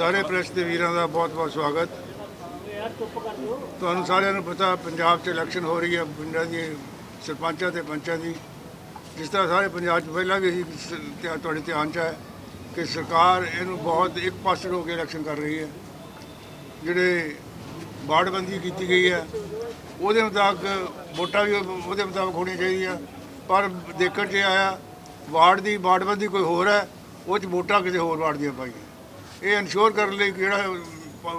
ਸਾਰੇ ਪ੍ਰੈਸ ਦੇ ਵੀਰਾਂ ਦਾ ਬਹੁਤ-ਬਹੁਤ ਸਵਾਗਤ। ਤੁਹਾਨੂੰ ਸਾਰਿਆਂ ਨੂੰ ਪਤਾ ਪੰਜਾਬ 'ਚ ਇਲੈਕਸ਼ਨ ਹੋ ਰਹੀ ਹੈ, ਪਿੰਡਾਂ ਦੀ, ਸਰਪੰਚਾਂ ਤੇ ਪੰਚਾਂ ਦੀ। ਜਿਸ ਤਰ੍ਹਾਂ ਸਾਰੇ ਪੰਜਾਬ 'ਚ ਪਹਿਲਾਂ ਵੀ ਅਸੀਂ ਸ- ਤੁਹਾਡੇ ਧਿਆਨ 'ਚ ਹੈ ਕਿ ਸਰਕਾਰ ਇਹਨੂੰ ਬਹੁਤ ਇੱਕ ਪਾਸੇ ਹੋ ਕੇ ਇਲੈਕਸ਼ਨ ਕਰ ਰਹੀ ਹੈ। ਜਿਹੜੇ ਬਾੜਬੰਦੀ ਕੀਤੀ ਗਈ ਹੈ, ਉਹਦੇ ਮੁਤਾਬਕ ਵੋਟਾਂ ਵੀ ਉਹ, ਉਹਦੇ ਮੁਤਾਬਕ ਹੋਣੀਆਂ ਚਾਹੀਦੀਆਂ। ਪਰ ਦੇਖਣ 'ਚ ਇਹ ਆਇਆ, ਵਾਰਡ ਦੀ ਬਾੜਬੰਦੀ ਕੋਈ ਹੋਰ ਹੈ, ਉਹ 'ਚ ਵੋਟਾਂ ਕਿਸੇ ਹੋਰ ਵਾਰਡ ਦੀਆਂ ਪਾਈਆਂ। ਇਹ ਇਨਸ਼ੋਰ ਕਰਨ ਲਈ ਕਿ ਜਿਹੜਾ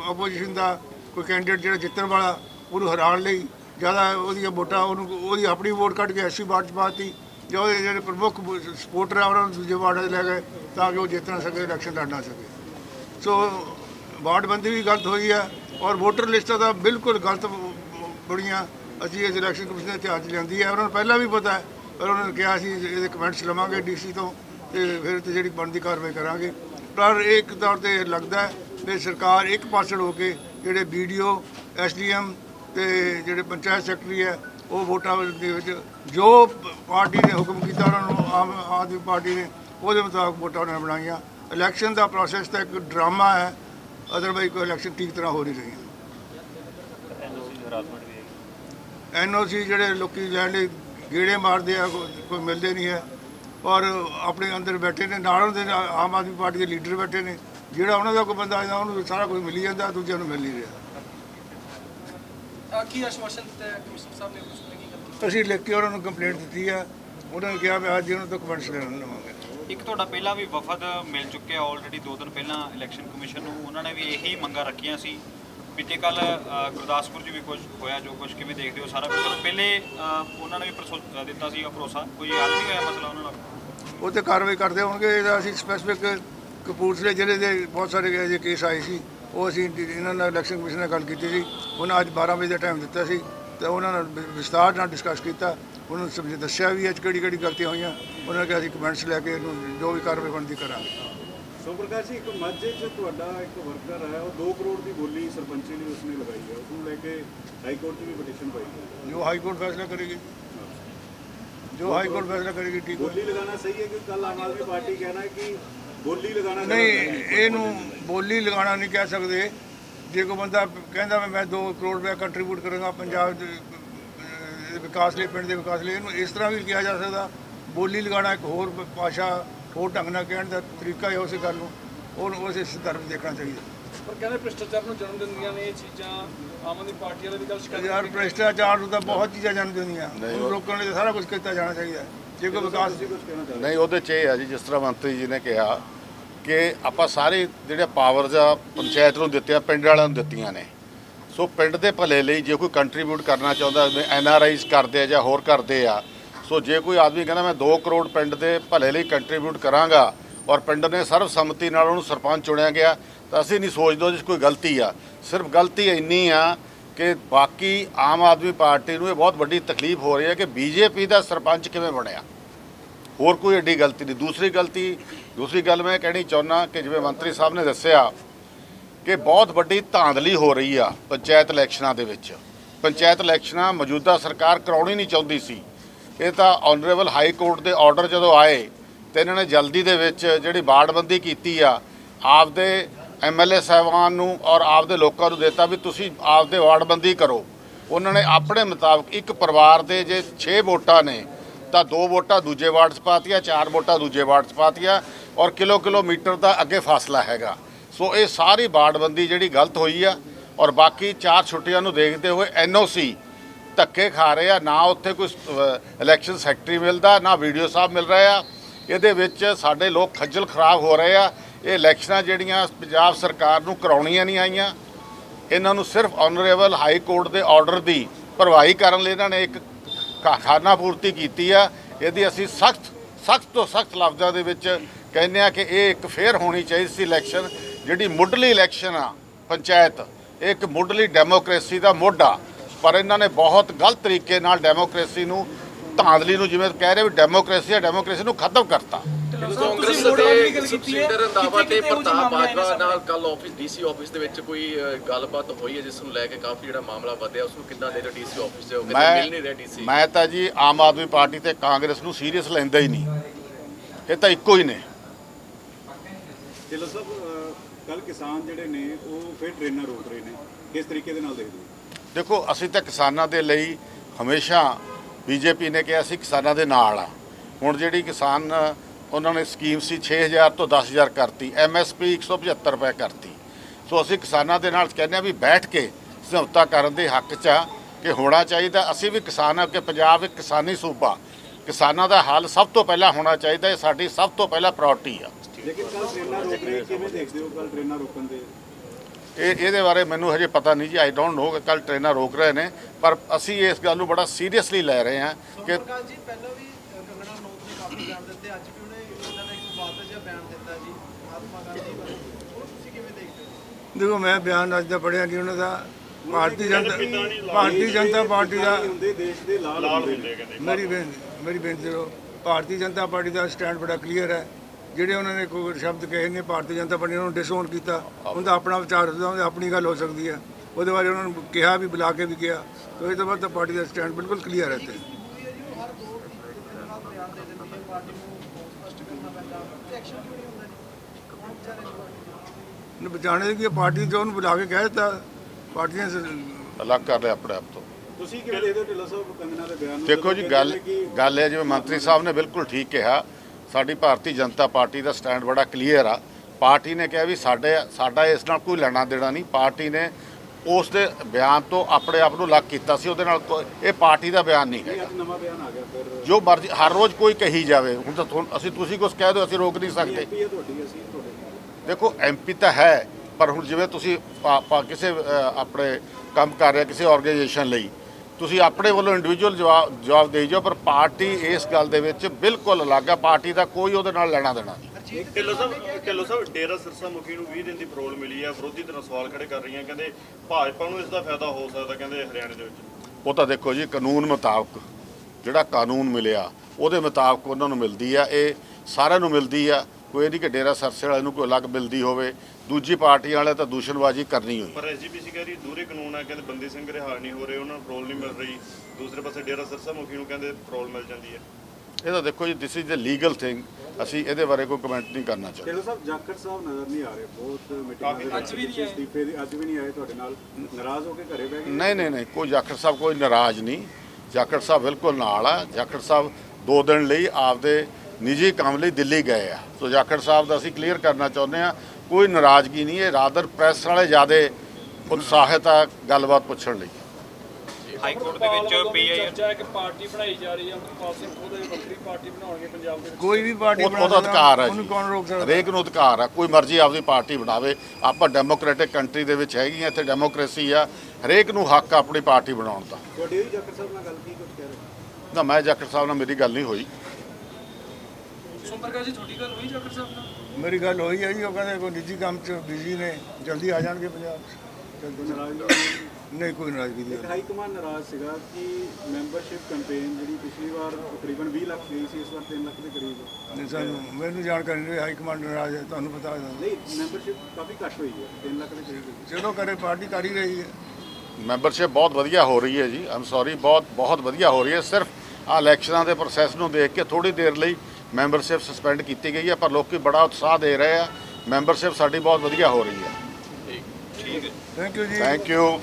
ਆਪੋਜੀਸ਼ਨ ਦਾ ਕੋਈ ਕੈਂਡੀਡੇਟ ਜਿਹੜਾ ਜਿੱਤਣ ਵਾਲਾ, ਉਹਨੂੰ ਹਰਾਉਣ ਲਈ ਜ਼ਿਆਦਾ ਉਹਦੀਆਂ ਵੋਟਾਂ, ਉਹਨੂੰ, ਉਹਦੀ ਆਪਣੀ ਵੋਟ ਕੱਢ ਕੇ ਐਸੀ ਵਾਰਡ 'ਚ ਪਾਤੀ ਜੋ ਉਹਦੇ ਜਿਹੜੇ ਪ੍ਰਮੁੱਖ ਸਪੋਰਟਰ ਆ, ਉਹਨਾਂ ਨੂੰ ਦੂਜੇ ਵਾਰਡ 'ਚ ਲੈ ਗਏ ਤਾਂ ਕਿ ਉਹ ਜਿੱਤ ਨਾ ਸਕੇ ਇਲੈਕਸ਼ਨ ਲੜ ਨਾ ਸਕੇ। ਸੋ ਵਾਰਡਬੰਦੀ ਵੀ ਗਲਤ ਹੋਈ ਹੈ ਔਰ ਵੋਟਰ ਲਿਸਟਾਂ ਦਾ ਬਿਲਕੁਲ ਗਲਤ ਬੜੀਆਂ ਅਸੀਂ ਇਸ ਇਲੈਕਸ਼ਨ ਕਮਿਸ਼ਨ ਦੇ ਧਿਆਨ 'ਚ ਲਿਆਂਦੀ ਹੈ ਉਹਨਾਂ ਨੂੰ ਪਹਿਲਾਂ ਵੀ ਪਤਾ ਹੈ, ਪਰ ਉਹਨਾਂ ਨੇ ਕਿਹਾ ਸੀ, ਇਹਦੇ ਕਮੈਂਟਸ ਲਵਾਂਗੇ ਡੀਸੀ ਤੋਂ ਤੇ ਫਿਰ ਤੇ ਜਿਹੜੀ ਬਣਦੀ ਕਾਰਵਾਈ ਕਰਾਂਗੇ। ਪਰ ਇਹ ਇੱਕ ਤੌਰ ਤੇ ਲੱਗਦਾ ਵੀ ਸਰਕਾਰ ਇੱਕ ਪਾਸੇ ਹੋ ਕੇ ਜਿਹੜੇ ਵੀਡੀਓ, ਐਸਡੀਐਮ ਤੇ ਜਿਹੜੇ ਪੰਚਾਇਤ ਸੈਕਟਰੀ ਹੈ, ਉਹ ਵੋਟਾਂ ਦੇ ਵਿੱਚ ਜੋ ਪਾਰਟੀ ਨੇ ਹੁਕਮ ਕੀਤਾ, ਉਹਨਾਂ ਨੂੰ ਆਮ ਆਦਮੀ ਪਾਰਟੀ ਨੇ ਉਹਦੇ ਮੁਤਾਬਕ ਵੋਟਾਂ ਉਹਨਾਂ ਨੇ ਬਣਾਈਆਂ। ਇਲੈਕਸ਼ਨ ਦਾ ਪ੍ਰੋਸੈਸ ਤਾਂ ਇੱਕ ਡਰਾਮਾ ਹੈ ਅਦਰਵਾਈਜ਼ ਕੋਈ ਇਲੈਕਸ਼ਨ ਠੀਕ ਤਰ੍ਹਾਂ ਹੋ ਨਹੀਂ ਰਹੀ। ਐਨਓਸੀ ਜਿਹੜੇ ਲੋਕੀ ਲੈਣ ਲਈ ਗੇੜੇ ਮਾਰਦੇ ਆ, ਕੋਈ ਮਿਲਦੇ ਨਹੀਂ ਹੈ। ਔਰ ਆਪਣੇ ਅੰਦਰ ਬੈਠੇ ਨੇ ਨਾਲ ਉਹਦੇ ਆਮ ਆਦਮੀ ਪਾਰਟੀ ਦੇ ਲੀਡਰ ਬੈਠੇ ਨੇ ਜਿਹੜਾ ਉਹਨਾਂ ਦਾ ਕੋਈ ਬੰਦਾ ਆਉਂਦਾ ਉਹਨੂੰ ਸਾਰਾ ਕੁਝ ਮਿਲੀ ਜਾਂਦਾ ਦੂਜਿਆਂ ਨੂੰ ਮਿਲ ਨਹੀਂ ਰਿਹਾ। ਅਹ ਕੀ ਆਸ਼ਵਾਸਨ ਦਿੱਤਾ ਹੈ? ਕਮਿਸ਼ਨਰ ਸਾਹਿਬ ਨੇ ਕੁਝ ਕੀ ਗੱਲ ਅਸੀਂ ਲਿਖ ਕੇ ਉਹਨਾਂ ਨੂੰ ਕੰਪਲੇਂਟ ਦਿੱਤੀ ਹੈ ਉਹਨਾਂ ਨੇ ਕਿਹਾ ਵੀ ਅੱਜ ਉਹਨਾਂ ਤੋਂ ਕਮੈਂਟਸ ਲੈਣ ਲਵਾਂਗੇ ਇੱਕ ਤੁਹਾਡਾ ਪਹਿਲਾਂ ਵੀ ਵਫਦ ਮਿਲ ਚੁੱਕਿਆ ਆਲਰੇਡੀ ਦੋ ਦਿਨ ਪਹਿਲਾਂ ਇਲੈਕਸ਼ਨ ਕਮਿਸ਼ਨ ਨੂੰ। ਉਹਨਾਂ ਨੇ ਵੀ ਇਹੀ ਮੰਗਾਂ ਰੱਖੀਆਂ ਸੀ ਬੀਤੇ ਕੱਲ ਗੁਰਦਾਸਪੁਰ 'ਚ ਵੀ ਕੁਝ ਹੋਇਆ, ਜੋ ਕੁਝ ਕਿਵੇਂ ਦੇਖਦੇ ਹੋ ਸਾਰਾ ਕੁਝ ਪਹਿਲੇ ਉਹਨਾਂ ਨੇ ਵੀ ਦਿੱਤਾ ਸੀ ਭਰੋਸਾ। ਕੋਈ ਹੱਲ ਨਹੀਂ ਹੋਇਆ ਮਸਲਾ ਉਹਨਾਂ ਨਾਲ? ਉਹ ਤੇ ਕਾਰਵਾਈ ਕਰਦੇ ਹੋਣਗੇ, ਇਹਦਾ ਅਸੀਂ ਸਪੈਸੀਫਿਕ ਕਪੂਰਥਲੇ ਜ਼ਿਲ੍ਹੇ ਦੇ ਬਹੁਤ ਸਾਰੇ ਇਹੋ ਜਿਹੇ ਕੇਸ ਆਏ ਸੀ। ਉਹ ਅਸੀਂ ਇਹਨਾਂ ਨਾਲ ਇਲੈਕਸ਼ਨ ਕਮਿਸ਼ਨ ਨਾਲ ਗੱਲ ਕੀਤੀ ਸੀ। ਉਹਨਾਂ ਅੱਜ 12 ਵਜੇ ਦਾ ਟਾਈਮ ਦਿੱਤਾ ਸੀ। ਤੇ ਉਹਨਾਂ ਨਾਲ ਵਿ- ਵਿਸਤਾਰ ਨਾਲ ਡਿਸਕਸ ਕੀਤਾ। ਉਹਨਾਂ ਨੂੰ ਸਮਝ ਦੱਸਿਆ ਵੀ ਅੱਜ ਕਿਹੜੀ ਕਿਹੜੀ ਗਲਤੀਆਂ ਹੋਈਆਂ। ਉਹਨਾਂ ਨੇ ਕਿਹਾ ਅਸੀਂ ਕਮੈਂਟਸ ਲੈ ਕੇ ਜੋ ਵੀ ਕਾਰਵਾਈ ਬਣਦੀ ਕਰਾਂਗੇ। ਸੋ ਪ੍ਰਕਾਸ਼ ਜੀ ਇੱਕ ਮਾਝੇ 'ਚ ਤੁਹਾਡਾ ਇੱਕ ਵਰਕਰ ਹੈ ਉਹ 2 ਕਰੋੜ ਦੀ ਬੋਲੀ ਸਰਪੰਚੀ ਲਈ ਉਸਨੇ ਲਗਾਈ ਹੈ। ਉਸ ਨੂੰ ਲੈ ਕੇ ਹਾਈ ਕੋਰਟ 'ਚ ਵੀ ਪਟੀਸ਼ਨ ਪਾਈ ਹੈ। ਜੋ ਹਾਈ ਕੋਰਟ ਫੈਸਲਾ ਕਰੇਗੀ। ਜੋ ਹਾਈ ਕੋਰਟ ਫੈਸਲਾ ਕਰੇਗੀ ਠੀਕ ਹੋ। ਬੋਲੀ ਲਗਾਉਣਾ ਸਹੀ ਹੈ ਕਿ ਕੱਲ ਆਮ ਆਦਮੀ ਪਾਰਟੀ ਕਹਿਣਾ ਹੈ ਕਿ ਬੋਲੀ ਲਗਾਉਣਾ ਨਹੀਂ ਗਲਤ ਹੈ। ਇਹਨੂੰ ਬੋਲੀ ਲਗਾਉਣਾ ਨਹੀਂ ਕਹਿ ਸਕਦੇ। ਜੇ ਕੋਈ ਬੰਦਾ ਕਹਿੰਦਾ ਮੈਂ 2 ਕਰੋੜ ਰੁਪਏ ਕੰਟਰੀਬਿਊਟ ਕਰਾਂਗਾ ਪੰਜਾਬ ਦੇ ਵਿਕਾਸ ਲਈ ਪਿੰਡ ਦੇ ਵਿਕਾਸ ਲਈ ਇਹਨੂੰ ਇਸ ਤਰ੍ਹਾਂ ਵੀ ਕਿਹਾ ਜਾ ਸਕਦਾ। ਬੋਲੀ ਲਗਾਉਣਾ ਇੱਕ ਹੋਰ ਭਾਸ਼ਾ ਹੋਰ ਢੰਗ ਨਾਲ ਕਹਿਣ ਦਾ ਤਰੀਕਾ ਹੈ ਉਸ ਗੱਲ ਨੂੰ ਉਹਨੂੰ ਉਸ ਸੰਦਰਭ 'ਚ ਦੇਖਣਾ ਚਾਹੀਦਾ। ਪਰ ਕਹਿੰਦੇ ਭ੍ਰਿਸ਼ਟਾਚਾਰ ਨੂੰ ਜਨਮ ਦਿੰਦੀਆਂ ਨੇ ਇਹ ਚੀਜ਼ਾਂ ਆਮ ਆਦਮੀ ਪਾਰਟੀ ਵਾਲੇ ਵੀ ਗੱਲ ਸ਼ਿਕਾਇਤ ਯਾਰ ਭ੍ਰਿਸ਼ਟਾਚਾਰ ਨੂੰ ਤਾਂ ਬਹੁਤ ਚੀਜ਼ਾਂ ਜਨਮ ਦਿੰਦੀਆਂ। ਉਹਨੂੰ ਰੋਕਣ ਲਈ ਤਾਂ ਸਾਰਾ ਕੁਝ ਕੀਤਾ ਜਾਣਾ ਚਾਹੀਦਾ। ਜੇ ਕੋਈ ਵਿਕਾਸ ਤੁਸੀਂ ਕੁਝ ਕਹਿਣਾ ਚਾਹੁੰਦੇ ਨਹੀਂ ਉਹਦੇ 'ਚ ਇਹ ਹੈ ਜੀ ਜਿਸ ਤਰ੍ਹਾਂ ਮੰਤਰੀ ਜੀ ਨੇ ਕਿਹਾ ਕਿ ਆਪਾਂ ਸਾਰੇ ਜਿਹੜੇ ਪਾਵਰਸ ਆ ਪੰਚਾਇਤ ਨੂੰ ਦਿੱਤੀਆਂ ਪਿੰਡ ਵਾਲਿਆਂ ਨੂੰ ਦਿੱਤੀਆਂ ਨੇ। ਸੋ ਪਿੰਡ ਦੇ ਭਲੇ ਲਈ ਜੇ ਕੋਈ ਕੰਟਰੀਬਿਊਟ ਕਰਨਾ ਚਾਹੁੰਦਾ ਐਨ ਆਰ ਆਈਜ਼ ਕਰਦੇ ਆ ਜਾਂ ਹੋਰ ਕਰਦੇ ਆ ਸੋ ਜੇ ਕੋਈ ਆਦਮੀ ਕਹਿੰਦਾ ਮੈਂ 2 ਕਰੋੜ ਪਿੰਡ ਦੇ ਭਲੇ ਲਈ ਕੰਟਰੀਬਿਊਟ ਕਰਾਂਗਾ ਔਰ ਪਿੰਡ ਨੇ ਸਰਬਸੰਮਤੀ ਨਾਲ ਉਹਨੂੰ ਸਰਪੰਚ ਚੁਣਿਆ ਗਿਆ, ਤਾਂ ਅਸੀਂ ਨਹੀਂ ਸੋਚਦੇ ਉਹਦੇ 'ਚ ਕੋਈ ਗਲਤੀ ਆ। ਸਿਰਫ ਗਲਤੀ ਇੰਨੀ ਆ ਕਿ ਬਾਕੀ ਆਮ ਆਦਮੀ ਪਾਰਟੀ ਨੂੰ ਇਹ ਬਹੁਤ ਵੱਡੀ ਤਕਲੀਫ ਹੋ ਰਹੀ ਹੈ ਕਿ ਬੀਜੇਪੀ ਦਾ ਸਰਪੰਚ ਕਿਵੇਂ ਬਣਿਆ। ਹੋਰ ਕੋਈ ਐਡੀ ਗਲਤੀ ਨਹੀਂ। ਦੂਸਰੀ ਗਲਤੀ, ਦੂਸਰੀ ਗੱਲ ਮੈਂ ਕਹਿਣੀ ਚਾਹੁੰਦਾ ਕਿ ਜਿਵੇਂ ਮੰਤਰੀ ਸਾਹਿਬ ਨੇ ਦੱਸਿਆ ਕਿ ਬਹੁਤ ਵੱਡੀ ਧਾਂਦਲੀ ਹੋ ਰਹੀ ਆ ਪੰਚਾਇਤ ਇਲੈਕਸ਼ਨਾਂ ਦੇ ਵਿੱਚ। ਪੰਚਾਇਤ ਇਲੈਕਸ਼ਨਾਂ ਮੌਜੂਦਾ ਸਰਕਾਰ ਕਰਾਉਣੀ ਨਹੀਂ ਚਾਹੁੰਦੀ ਸੀ। ਇਹ ਤਾਂ ਆਨਰੇਬਲ ਹਾਈ ਕੋਰਟ ਦੇ ਆਰਡਰ ਜਦੋਂ ਆਏ ਤੇ ਇਹਨਾਂ ਨੇ ਜਲਦੀ ਦੇ ਵਿੱਚ ਜਿਹੜੀ ਬਾੜਬੰਦੀ ਕੀਤੀ ਆ, ਆਪਦੇ ਐਮਐਲਏ ਸਾਹਿਬਾਨ ਨੂੰ ਔਰ ਆਪਦੇ ਲੋਕਾਂ ਨੂੰ ਦਿੱਤਾ ਵੀ ਤੁਸੀਂ ਆਪਦੇ ਵਾਰਡਬੰਦੀ ਕਰੋ। ਉਹਨਾਂ ਨੇ ਆਪਣੇ ਮੁਤਾਬਕ ਇੱਕ ਪਰਿਵਾਰ ਦੇ ਜੇ 6 ਵੋਟਾਂ ਨੇ, ਤਾਂ ਦੋ ਵੋਟਾਂ ਦੂਜੇ ਵਾਰਡ 'ਚ ਪਾਤੀਆਂ ਚਾਰ ਵੋਟਾਂ ਦੂਜੇ ਵਾਰਡ 'ਚ ਪਾਤੀਆਂ ਔਰ ਕਿਲੋ ਕਿਲੋਮੀਟਰ ਦਾ ਅੱਗੇ ਫਾਸਲਾ ਹੈਗਾ। ਸੋ ਇਹ ਸਾਰੀ ਬਾੜਬੰਦੀ ਜਿਹੜੀ ਗਲਤ ਹੋਈ ਆ ਔਰ ਬਾਕੀ ਚਾਰ ਛੁੱਟੀਆਂ ਨੂੰ ਦੇਖਦੇ ਹੋਏ ਐਨਓਸੀ ਧੱਕੇ ਖਾ ਰਹੇ ਆ, ਨਾ ਉੱਥੇ ਕੋਈ ਇਲੈਕਸ਼ਨ ਸੈਕਟਰੀ ਮਿਲਦਾ, ਨਾ ਵੀਡੀਓ ਸਾਹਿਬ ਮਿਲ ਰਹੇ ਆ। ਇਹਦੇ ਵਿੱਚ ਸਾਡੇ ਲੋਕ ਖੱਜਲ ਖਰਾਬ ਹੋ ਰਹੇ ਆ। ਇਹ ਇਲੈਕਸ਼ਨਾਂ ਜਿਹੜੀਆਂ ਪੰਜਾਬ ਸਰਕਾਰ ਨੂੰ ਕਰਾਉਣੀਆਂ ਨਹੀਂ ਆਈਆਂ। ਇਹਨਾਂ ਨੂੰ ਸਿਰਫ ਆਨਰੇਬਲ ਹਾਈ ਕੋਰਟ ਦੇ ਆਰਡਰ ਦੀ ਭਰਵਾਈ ਕਰਨ ਲਈ ਇਹਨਾਂ ਨੇ ਇੱਕ ਖਾ- ਖਾਨਾ ਪੂਰਤੀ ਕੀਤੀ ਆ। ਇਹਦੀ ਅਸੀਂ ਸਖਤ ਸਖਤ ਤੋਂ ਸਖਤ ਲਫ਼ਜ਼ਾਂ ਦੇ ਵਿੱਚ ਕਹਿੰਦੇ ਆ ਕਿ ਇਹ ਇੱਕ ਫੇਅਰ ਹੋਣੀ ਚਾਹੀਦੀ ਸੀ ਇਲੈਕਸ਼ਨ ਜਿਹੜੀ ਮੁੱਢਲੀ ਇਲੈਕਸ਼ਨ ਆ, ਪੰਚਾਇਤ, ਇਹ ਇੱਕ ਮੁੱਢਲੀ ਡੈਮੋਕ੍ਰੇਸੀ ਦਾ ਮੋਢਾ। ਪਰ ਇਹਨਾਂ ਨੇ ਬਹੁਤ ਗਲਤ ਤਰੀਕੇ ਨਾਲ ਡੈਮੋਕ੍ਰੇਸੀ ਨੂੰ ਧਾਂਦਲੀ ਨੂੰ ਜਿਵੇਂ ਕਹਿ ਰਹੇ ਵੀ ਡੈਮੋਕ੍ਰੇਸੀ ਆ ਡੈਮੋਕ੍ਰੇਸੀ ਨੂੰ ਖਤਮ ਕਰਤਾ। ਕਾਂਗਰਸ ਦੇ ਹੈ। ਰੰਧਾਵਾ ਤੇ ਪ੍ਰਤਾਪ ਨੇ ਬਾਜਵਾ ਸਾਡੇ। ਨਾਲ ਕੱਲ ਆਫਿਸ ਡੀਸੀ ਆਫਿਸ ਦੇ ਵਿੱਚ ਕੋਈ ਅ, ਗੱਲਬਾਤ ਹੋਈ ਹੈ ਜਿਸ ਨੂੰ ਲੈ ਕੇ ਕਾਫੀ ਜਿਹੜਾ ਮਾਮਲਾ ਵਧਿਆ ਉਸ ਨੂੰ ਕਿੱਦਾਂ ਦੇ ਰਹੇ ਡੀਸੀ ਆਫਿਸ ਦੇ ਉਹ ਕਹਿੰਦੇ ਮਿਲ ਨਹੀਂ ਰਿਹਾ ਮੈਂ ਡੀਸੀ ਮੈਂ ਤਾਂ ਜੀ ਆਮ ਆਦਮੀ ਪਾਰਟੀ ਤੇ ਕਾਂਗਰਸ ਨੂੰ ਸੀਰੀਅਸ ਲੈਂਦਾ ਹੀ ਨਹੀਂ। ਇਹ ਤਾਂ ਇੱਕੋ ਹੀ ਨੇ। ਢਿੱਲੋਂ ਸਾਹਿਬ ਅਹ, ਕੱਲ ਕਿਸਾਨ ਜਿਹੜੇ ਨੇ ਉਹ ਫਿਰ ਟ੍ਰੇਨਾਂ ਰੋਕ ਰਹੇ ਨੇ। ਕਿਸ ਤਰੀਕੇ ਦੇ ਨਾਲ ਦੇਖਦੇ ਹੋ? ਦੇਖੋ, ਅਸੀਂ ਤਾਂ ਕਿਸਾਨਾਂ ਦੇ ਲਈ ਹਮੇਸ਼ਾ ਬੀਜੇਪੀ ਨੇ ਕਿਹਾ ਸੀ ਕਿਸਾਨਾਂ ਦੇ ਨਾਲ ਆ। ਹੁਣ ਜਿਹੜੀ ਕਿਸਾਨ, ਉਹਨਾਂ ਨੇ ਸਕੀਮ ਸੀ 6000 ਤੋਂ 10000 ਕਰਤੀ ਐਮਐਸਪੀ 175 ਰੁਪਏ ਕਰਤੀ। ਸੋ ਅਸੀਂ ਕਿਸਾਨਾਂ ਦੇ ਨਾਲ ਕਹਿੰਦੇ ਆ ਵੀ ਬੈਠ ਕੇ ਸਮਝੌਤਾ ਕਰਨ ਦੇ ਹੱਕ 'ਚ ਆ ਕਿ ਹੋਣਾ ਚਾਹੀਦਾ। ਅਸੀਂ ਵੀ ਕਿਸਾਨ ਆ ਕਿ ਪੰਜਾਬ ਇੱਕ ਕਿਸਾਨੀ ਸੂਬਾ। ਕਿਸਾਨਾਂ ਦਾ ਹੱਲ ਸਭ ਤੋਂ ਪਹਿਲਾਂ ਹੋਣਾ ਚਾਹੀਦਾ, ਇਹ ਸਾਡੀ ਸਭ ਤੋਂ ਪਹਿਲਾਂ ਪ੍ਰਾਇੋਰਟੀ ਆ। ਲੇਕਿਨ ਕੱਲ ਟ੍ਰੇਨਾਂ ਰੋਕ ਰਹੇ ਕਿਵੇਂ ਦੇਖਦੇ ਹੋ? ਕੱਲ ਟ੍ਰੇਨਾਂ ਰੋਕਣ ਦੇ ਇਹ ਇਹਦੇ ਬਾਰੇ ਮੈਨੂੰ ਹਜੇ ਪਤਾ ਨਹੀਂ ਜੀ। ਆਈ ਡੋਨਟ ਨੋ ਕਿ ਕੱਲ ਟ੍ਰੇਨਾਂ ਰੋਕ ਰਹੇ ਨੇ। ਪਰ ਅਸੀਂ ਇਸ ਗੱਲ ਨੂੰ ਬੜਾ ਸੀਰੀਅਸਲੀ ਲੈ ਰਹੇ ਹਾਂ ਕਿ ਪ੍ਰਕਾਸ਼ ਜੀ ਪਹਿਲਾਂ ਵੀ ਅ, ਕੰਗਣਾ ਰਣੌਤ ਨੇ ਕਾਫੀ ਬਿਆਨ ਦਿੱਤੇ। ਅੱਜ ਵੀ ਉਹਨੇ ਉਹਨਾਂ ਨੇ ਇੱਕ ਵਾਅਦਾ ਜਿਹਾ ਬਿਆਨ ਦਿੱਤਾ ਜੀ ਮਹਾਤਮਾ ਗਾਂਧੀ ਬਾਰੇ। ਉਹ ਤੁਸੀਂ ਕਿਵੇਂ ਦੇਖਦੇ ਹੋ? ਦੇਖੋ ਮੈਂ ਬਿਆਨ ਅੱਜ ਦਾ ਪੜਿਆ ਨਹੀਂ ਉਹਨਾਂ ਦਾ ਭਾਰਤੀ ਜਨਤਾ ਭਾਰਤੀ ਜਨਤਾ ਪਾਰਟੀ ਦਾ ਨਹੀਂ ਹੁੰਦੇ ਦੇਸ਼ ਦੇ ਲਾਲ ਹੁੰਦੇ ਨੇ। ਮੇਰੀ ਬੇਨਤੀ ਮੇਰੀ ਬੇਨਤੀ ਭਾਰਤੀ ਜਨਤਾ ਪਾਰਟੀ ਦਾ ਸਟੈਂਡ ਬੜਾ ਕਲੀਅਰ ਹੈ। ਜਿਹੜੇ ਉਹਨਾਂ ਨੇ ਕੋਈ ਸ਼ਬਦ ਕਹੇ ਨੇ ਭਾਰਤੀ ਜਨਤਾ ਪਾਰਟੀ ਨੇ ਉਹਨੂੰ ਡਿਸਓਨ ਕੀਤਾ। ਉਹਦਾ ਆਪਣਾ ਵਿਚਾਰ ਹੁੰਦਾ ਉਹਦੀ ਆਪਣੀ ਗੱਲ ਹੋ ਸਕਦੀ ਹੈ। ਉਹਦੇ ਬਾਰੇ ਉਹਨਾਂ ਨੂੰ ਕਿਹਾ ਵੀ ਬੁਲਾ ਕੇ ਵੀ ਕਿਹਾ। ਤੋ ਇਹ ਤੋਂ ਬਾਅਦ ਤਾਂ ਪਾਰਟੀ ਦਾ ਸਟੈਂਡ ਬਿਲਕੁਲ ਕਲੀਅਰ ਹੈ ਨੂੰ ਬਚਾਣੇ ਦੀ ਪਾਰਟੀ ਜੋ ਉਹਨੂੰ ਬੁਲਾ ਕੇ ਕਹਿ ਦਿੱਤਾ। ਪਾਰਟੀ ਨੇ ਸ- ਅਲੱਗ ਕਰ ਲਿਆ ਆਪਣੇ ਆਪ ਤੋਂ। ਤੁਸੀਂ ਕਿਵੇਂ ਦੇਖਦੇ ਹੋ ਢਿੱਲੋਂ ਸਾਹਿਬ ਕੰਗਣਾ ਦੇ ਬਿਆਨ ਨੂੰ ਦੇਖੋ ਜੀ ਗੱਲ ਗੱਲ ਹੈ ਜਿਵੇਂ ਮੰਤਰੀ ਸਾਹਿਬ ਨੇ ਬਿਲਕੁਲ ਠੀਕ ਕਿਹਾ। ਸਾਡੀ ਭਾਰਤੀ ਜਨਤਾ ਪਾਰਟੀ ਦਾ ਸਟੈਂਡ ਬੜਾ ਕਲੀਅਰ ਆ। ਪਾਰਟੀ ਨੇ ਕਿਹਾ ਵੀ ਸਾਡੇ ਸਾਡਾ ਇਸ ਨਾਲ ਕੋਈ ਲੈਣਾ ਦੇਣਾ ਨਹੀਂ। ਪਾਰਟੀ ਨੇ ਉਸ ਦੇ ਬਿਆਨ ਤੋਂ ਆਪਣੇ ਆਪ ਨੂੰ ਅਲੱਗ ਕੀਤਾ ਸੀ। ਉਹਦੇ ਨਾਲ ਇਹ ਪਾਰਟੀ ਦਾ ਬਿਆਨ ਨਹੀਂ ਹੈ ਨਵਾਂ ਬਿਆਨ ਆ ਗਿਆ ਫਿਰ? ਜੋ ਮਰਜ਼ੀ ਹਰ ਰੋਜ਼ ਕੋਈ ਕਹੀ ਜਾਵੇ। ਹੁਣ ਤਾਂ ਅਸੀਂ ਤੁਸੀਂ ਕੁਝ ਕਹਿ ਦਿਓ ਅਸੀਂ ਰੋਕ ਨਹੀਂ ਸਕਦੇ। ਦੇਖੋ ਐਮਪੀ ਤਾਂ ਹੈ ਪਰ ਹੁਣ ਜਿਵੇਂ ਤੁਸੀਂ ਕਿਸੇ ਆਪਣੇ ਕੰਮ ਕਰ ਰਹੇ ਕਿਸੇ ਆਰਗੇਨਾਈਜੇਸ਼ਨ ਲਈ ਤੁਸੀਂ ਆਪਣੇ ਵੱਲੋਂ ਇੰਡੀਵਿਜੂਅਲ ਜਵਾਬ ਜਵਾਬ ਦੇਈ ਜਾਓ ਪਰ ਪਾਰਟੀ ਇਸ ਗੱਲ ਦੇ ਵਿੱਚ ਬਿਲਕੁਲ ਅਲੱਗ ਆ। ਪਾਰਟੀ ਦਾ ਕੋਈ ਉਹਦੇ ਨਾਲ ਲੈਣਾ ਦੇਣਾ ਨਹੀਂ। ਢਿੱਲੋਂ ਸਾਹਿਬ ਢਿੱਲੋਂ ਸਾਹਿਬ ਡੇਰਾ ਸਿਰਸਾ ਮੁਖੀ ਨੂੰ 20 ਦਿਨ ਦੀ ਪਰੋਲ ਮਿਲੀ ਹੈ ਵਿਰੋਧੀ ਤਰ੍ਹਾਂ ਸਵਾਲ ਖੜੇ ਕਰ ਰਹੀਆਂ ਕਹਿੰਦੇ ਭਾਜਪਾ ਨੂੰ ਇਸ ਦਾ ਫਾਇਦਾ ਹੋ ਸਕਦਾ ਕਹਿੰਦੇ ਹਰਿਆਣੇ ਦੇ ਵਿੱਚ। ਉਹ ਤਾਂ ਦੇਖੋ ਜੀ ਕਾਨੂੰਨ ਮੁਤਾਬਕ ਜਿਹੜਾ ਕਾਨੂੰਨ ਮਿਲਿਆ ਉਹਦੇ ਮੁਤਾਬਕ ਉਹਨਾਂ ਨੂੰ ਮਿਲਦੀ ਆ। ਇਹ ਸਾਰਿਆਂ ਨੂੰ ਮਿਲਦੀ ਆ। ਕੋਈ ਨਹੀਂ ਕਿ ਡੇਰਾ ਸਰਸੇ ਵਾਲੇ ਨੂੰ ਕੋਈ ਅਲੱਗ ਮਿਲਦੀ ਹੋਵੇ ਦੂਜੀ ਪਾਰਟੀ ਵਾਲੇ ਤਾਂ ਦੂਸ਼ਣਬਾਜ਼ੀ ਕਰਨੀ ਹੋਈ। ਪਰ ਐਸਜੀਪੀਸੀ ਕਹਿ ਰਹੀ ਦੂਰੇ ਕਾਨੂੰਨ ਆ ਕਹਿੰਦੇ ਬੰਦੀ ਸਿੰਘ ਰਿਹਾ ਨਹੀਂ ਹੋ ਰਹੇ ਉਹਨਾਂ ਨੂੰ ਪਰੋਲ ਨਹੀਂ ਮਿਲ ਰਹੀ। ਦੂਸਰੇ ਪਾਸੇ ਡੇਰਾ ਸਿਰਸਾ ਮੁਖੀ ਨੂੰ ਕਹਿੰਦੇ ਪਰੋਲ ਮਿਲ ਜਾਂਦੀ ਹੈ। ਇਹ ਤਾਂ ਦੇਖੋ ਜੀ this is a legal thing ਅਸੀਂ ਇਹਦੇ ਬਾਰੇ ਕੋਈ ਕਮੈਂਟ ਨਹੀਂ ਕਰਨਾ ਚਾਹੁੰਦੇ। ਢਿੱਲੋਂ ਸਾਹਿਬ ਜਾਖੜ ਸਾਹਿਬ ਨਜ਼ਰ ਨਹੀਂ ਆ ਰਹੇ। ਬਹੁਤ ਮੀਟਿੰਗਾਂ ਅੱਜ ਵੀ ਨਹੀਂ ਆਏ। ਅਸਤੀਫੇ ਦੇ ਅੱਜ ਵੀ ਨਹੀਂ ਆਏ ਤੁਹਾਡੇ ਨਾਲ। ਨਾਰਾਜ਼ ਹੋ ਕੇ ਘਰੇ ਬਹਿ ਗਏ? ਨਹੀਂ ਨਹੀਂ ਨਹੀਂ ਕੋਈ ਜਾਖੜ ਸਾਹਿਬ ਕੋਈ ਨਾਰਾਜ਼ ਨਹੀਂ। ਜਾਖੜ ਸਾਹਿਬ ਬਿਲਕੁਲ ਨਾਲ ਆ। ਜਾਖੜ ਸਾਹਿਬ ਦੋ ਦਿਨ ਲਈ ਆਪਦੇ ਨਿੱਜੀ ਕੰਮ ਲਈ ਦਿੱਲੀ ਗਏ ਆ। ਸੋ ਜਾਖੜ ਸਾਹਿਬ ਦਾ ਅਸੀਂ ਕਲੀਅਰ ਕਰਨਾ ਚਾਹੁੰਦੇ ਆ ਕੋਈ ਨਾਰਾਜ਼ਗੀ ਨਹੀਂ ਹੈ ਰਾਦਰ ਪ੍ਰੈਸ ਵਾਲੇ ਜ਼ਿਆਦਾ ਉਤਸ਼ਾਹਿਤ ਆ ਗੱਲਬਾਤ ਪੁੱਛਣ ਲਈ। ਹਾਈ ਕੋਰਟ ਦੇ ਵਿੱਚ ਪੀਆਈ ਚਰਚਾ ਹੈ ਕਿ ਪਾਰਟੀ ਬਣਾਈ ਜਾ ਰਹੀ ਹੈ ਅਮਰਪਾਲ ਸਿੰਘ ਖੁਦ ਇਹ ਵੱਖਰੀ ਪਾਰਟੀ ਬਣਾਉਣਗੇ ਪੰਜਾਬ ਦੇ ਵਿੱਚ। ਕੋਈ ਵੀ ਪਾਰਟੀ ਬਣਾ ਉਹਦਾ ਅਧਿਕਾਰ ਹੈ ਉਹਨੂੰ ਕੌਣ ਰੋਕ ਸਕਦਾ? ਹਰੇਕ ਨੂੰ ਅਧਿਕਾਰ ਆ ਕੋਈ ਮਰਜ਼ੀ ਆਪਦੀ ਪਾਰਟੀ ਬਣਾਵੇ। ਆਪਾਂ ਡੈਮੋਕ੍ਰੈਟਿਕ ਕੰਟਰੀ ਦੇ ਵਿੱਚ ਹੈਗੀ ਆ ਇੱਥੇ ਡੈਮੋਕ੍ਰੇਸੀ ਆ। ਹਰੇਕ ਨੂੰ ਹੱਕ ਆ ਆਪਣੀ ਪਾਰਟੀ ਬਣਾਉਣ ਦਾ। ਤੁਹਾਡੀ ਵੀ ਜਾਖੜ ਸਾਹਿਬ ਨਾਲ ਗੱਲ ਕੀ ਕੁਝ ਕਹਿ ਰਹੇ ਨਾ ਮੈਂ ਜਾਖੜ ਸਾਹਿਬ ਨਾਲ ਮੇਰੀ ਗੱਲ ਨਹੀਂ ਹੋਈ। ਸੋਮਪ੍ਰਕਾਸ਼ ਜੀ ਤੁਹਾਡੀ ਗੱਲ ਹੋਈ ਜਾਖੜ ਸਾਹਿਬ ਨਾਲ? ਮੇਰੀ ਗੱਲ ਹੋਈ ਹੈ ਜੀ ਉਹ ਕਹਿੰਦੇ ਕੋਈ ਨਿੱਜੀ ਕੰਮ 'ਚ ਬਿਜ਼ੀ ਨੇ ਜਲਦੀ ਆ ਜਾਣਗੇ ਪੰਜਾਬ 'ਚ। ਜਲਦੀ ਨਾਰਾਜ਼ ਨਹੀਂ ਕੋਈ ਨਾਰਾਜ਼ਗੀ ਦੀ ਹਾਈ ਕਮਾਂਡ ਨਾਰਾਜ਼ ਸੀਗਾ ਕਿ ਮੈਂਬਰਸ਼ਿਪ ਕੈਂਪੇਨ ਜਿਹੜੀ ਪਿਛਲੀ ਵਾਰ ਤਕਰੀਬਨ 20 ਲੱਖ ਗਈ ਸੀ ਇਸ ਵਾਰ 3 ਲੱਖ ਦੇ ਕਰੀਬ। ਨਹੀਂ ਸਾਨੂੰ ਮੈਨੂੰ ਜਾਣਕਾਰੀ ਨਹੀਂ ਹਾਈ ਕਮਾਂਡ ਨਾਰਾਜ਼ ਹੈ ਤੁਹਾਨੂੰ ਪਤਾ ਹੈ ਨਹੀਂ ਮੈਂਬਰਸ਼ਿਪ ਕਾਫੀ ਘੱਟ ਹੋਈ ਹੈ 3 ਲੱਖ ਦੇ ਕਰੀਬ। ਚਲੋ ਕਰੇ ਪਾਰਟੀ ਕਰ ਹੀ ਰਹੀ ਹੈ। ਮੈਂਬਰਸ਼ਿਪ ਬਹੁਤ ਵਧੀਆ ਹੋ ਰਹੀ ਹੈ ਜੀ ਆਮ ਸੌਰੀ ਬਹੁਤ ਬਹੁਤ ਵਧੀਆ ਹੋ ਰਹੀ ਹੈ। ਸਿਰਫ ਆ ਇਲੈਕਸ਼ਨਾਂ ਦੇ ਪ੍ਰੋਸੈਸ ਨੂੰ ਦੇਖ ਕੇ ਥੋੜੀ ਦੇਰ ਲਈ ਮੈਂਬਰਸ਼ਿਪ ਸਸਪੈਂਡ ਕੀਤੀ ਗਈ ਹੈ ਪਰ ਲੋਕੀ ਬੜਾ ਉਤਸ਼ਾਹ ਦੇ ਰਹੇ ਆ। ਮੈਂਬਰਸ਼ਿਪ ਸਾਡੀ ਬਹੁਤ ਵਧੀਆ ਹੋ ਰਹੀ ਹੈ। ਥੈਂਕ ਯੂ ਜੀ। Thank you